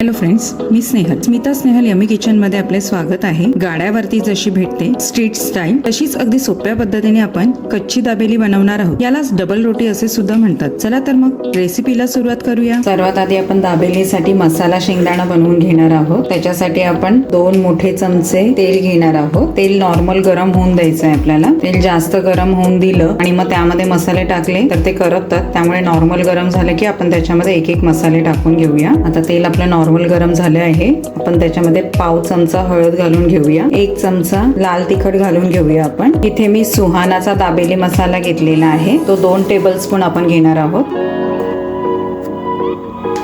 Hello friends मी Snehal. Smita Snehal yummy किचनमध्ये आपले स्वागत आहे. गाड्यावरती जशी भेटते स्ट्रीट स्टाईल तशीच अगदी सोप्या पद्धतीने आपण कच्ची दाबेली बनवणार आहोत. यालाच डबल रोटी असे सुद्धा म्हणतात. चला तर मग रेसिपीला सुरुवात करूया. सर्वात आधी आपण दाबेलीसाठी मसाला शेंगदाणा बनवून घेणार आहोत. त्याच्यासाठी आपण दोन मोठे चमचे तेल घेणार आहोत. तेल नॉर्मल गरम होऊन द्यायचं आहे आपल्याला. तेल जास्त गरम होऊन दिलं आणि मग त्यामध्ये मसाले टाकले तर ते करपतात. त्यामुळे नॉर्मल गरम झालं की आपण त्याच्यामध्ये एक एक मसाले टाकून घेऊया. आता तेल आपलं नॉर्मल गरम झाले आहे. आपण त्याच्यामध्ये पाव चमचा हळद घालून घेऊया. एक चमचा लाल तिखट घालून घेऊया आपण. इथे मी सुहानाचा दाबेली मसाला घेतलेला आहे. तो दोन टेबल स्पून आपण घेणार आहोत.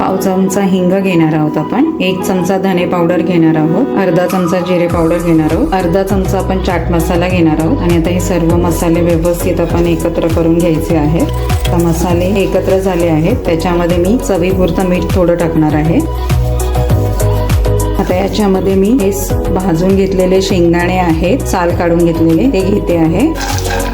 पाव चमचा हिंग घेणार आहोत आपण. एक चमचा धने पावडर घेणार आहोत. अर्धा चमचा जिरे पावडर घेणार आहोत. अर्धा चमचा आपण चाट मसाला घेणार आहोत. आणि आता हे सर्व मसाले व्यवस्थित आपण एकत्र करून घ्यायचे आहेत. मसाले एकत्र झाले आहेत. त्याच्यामध्ये मी चवीपुरतं मीठ थोडं टाकणार आहे. आता याच्यामध्ये मी हे भाजून घेतलेले शेंगदाणे आहेत साल काढून घेतलेले ते घेते आहे.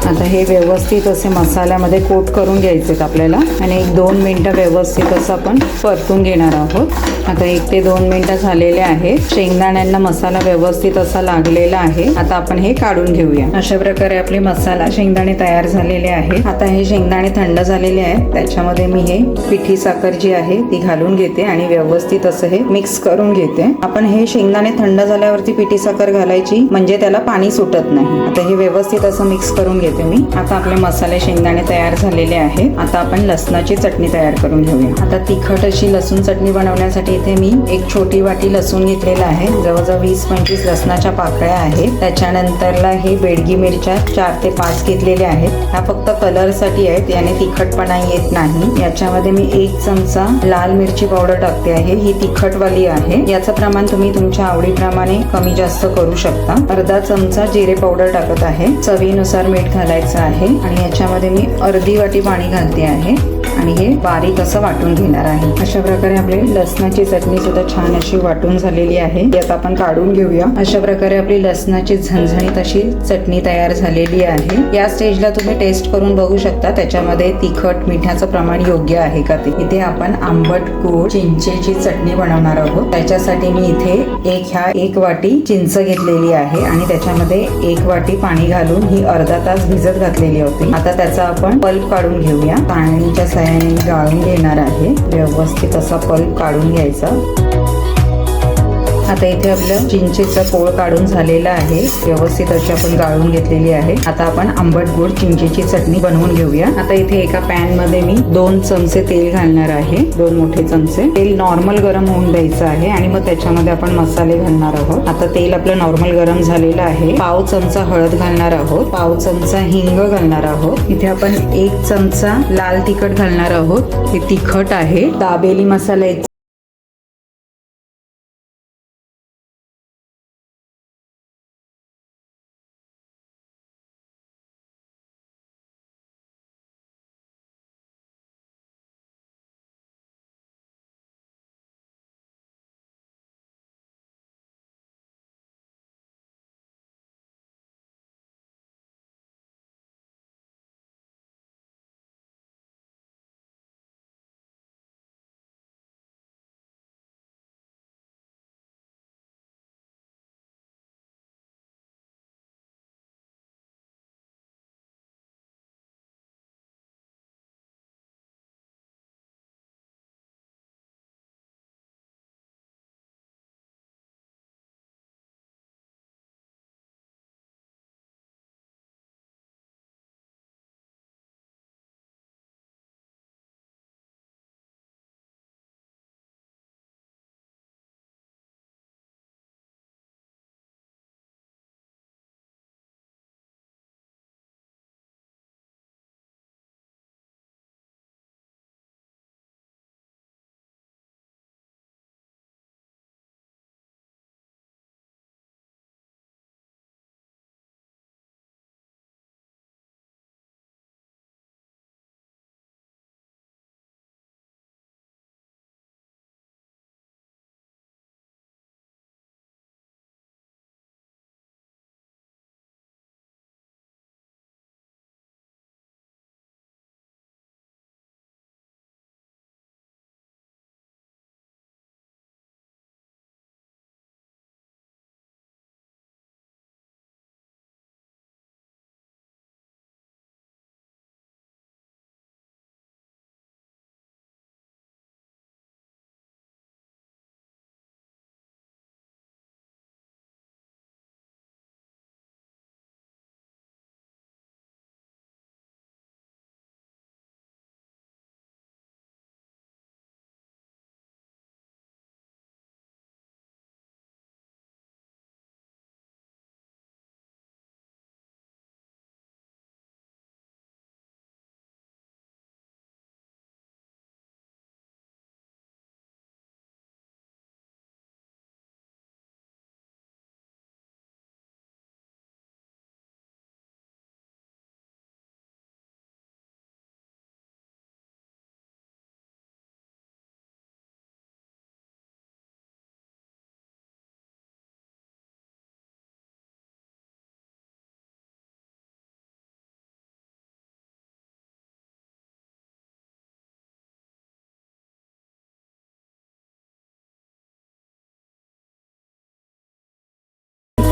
आता हे व्यवस्थित असे मसाल्यामध्ये कोट करून घ्यायचे आपल्याला. आणि एक दोन मिनटं व्यवस्थित असं आपण परतून घेणार आहोत. आता एक ते दोन मिनटं झालेले आहेत. शेंगदाण्यांना मसाला व्यवस्थित असा लागलेला आहे. आता आपण हे काढून घेऊया. अशा प्रकारे आपले मसाला शेंगदाणे तयार झालेले आहे आता हे शेंगदाणे थंड झालेले आहेत. त्याच्यामध्ये मी हे पिठी साखर जी आहे ती घालून घेते आणि व्यवस्थित असं हे मिक्स करून घेते. आपण हे शेंगदाणे थंड झाल्यावरती पिठी साखर घालायची म्हणजे त्याला पाणी सुटत नाही. आता हे व्यवस्थित असं मिक्स करून घेते मी. आता आपले मसाले शेंगदाणे तयार झालेले आहे आता आपण लसणाची चटणी तयार करून घेऊया. आता तिखट अशी लसूण चटणी बनवण्यासाठी इथे मी एक छोटी वाटी लसूण घेतलेला आहे. जवळजवळ वीस पंचवीस लसणाच्या पाकळ्या आहेत. त्याच्यानंतरला हे बेडगी मिरच्या चार ते पाच घेतलेल्या आहेत. ह्या फक्त कलरसाठी आहेत. याने तिखटपणा येत नाही. याच्यामध्ये मी एक चमचा लाल मिरची पावडर टाकते आहे. ही तिखटवाली आहे. याचं प्रमाण तुम्ही तुमच्या आवडीप्रमाणे कमी जास्त करू शकता. अर्धा चमचा जिरे पावडर टाकत आहे. चवीनुसार मीठ घालायचं आहे. आणि याच्यामध्ये मी अर्धी वाटी पाणी घालते आहे. आणि हे बारीक असं वाटून घेणार आहे. अशा प्रकारे आपली लसणाची चटणी सुद्धा छान अशी वाटून झालेली आहे. ती आता आपण काढून घेऊया. अशा प्रकारे आपली लसणाची झणझणीत अशी चटणी तयार झालेली आहे. या स्टेजला तुम्ही टेस्ट करून बघू शकता. त्याच्यामध्ये तिखट मिठाचं प्रमाण योग्य आहे का ते. इथे आपण आंबट गोड चिंचेची चटणी बनवणार आहोत. त्याच्यासाठी मी इथे एक ह्या एक वाटी चिंच घेतलेली आहे आणि त्याच्यामध्ये एक वाटी पाणी घालून ही अर्धा तास भिजत घातलेली होती. आता त्याचा आपण पल्प काढून घेऊया. पाण्याच्या सहाय्याने मी गाळून घेणार आहे. व्यवस्थित असा पल्प काढून घ्यायचा. आता इथे आपलं चिंचेचा पोळ काढून झालेला आहे. व्यवस्थित अशी आपण गाळून घेतलेली आहे. आता आपण आंबट गोड चिंचेची चटणी बनवून घेऊया. आता इथे एका पॅनमध्ये मी दोन चमचे तेल घालणार आहे. दोन मोठे चमचे. तेल नॉर्मल गरम होऊन द्यायचं आहे आणि मग त्याच्यामध्ये आपण मसाले घालणार आहोत. आता तेल आपलं नॉर्मल गरम झालेलं आहे. पाव चमचा हळद घालणार आहोत. पाव चमचा हिंग घालणार आहोत. इथे आपण एक चमचा लाल तिखट घालणार आहोत. हे तिखट आहे. दाबेली मसाला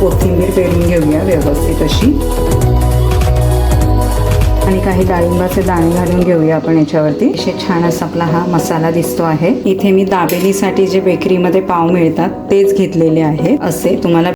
कोथिंबीर पेरून घेऊया व्यवस्थित अशी. आणि काही डाळिंबाचे दाणे घालून घेऊया आपण याच्यावरती. असे छान असा आपला हा मसाला दिसतो आहे. इथे मी दाबेलीसाठी जे बेकरीमध्ये पाव मिळतात तेच घेतलेले आहे. असे तुम्हाला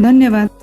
धन्यवाद.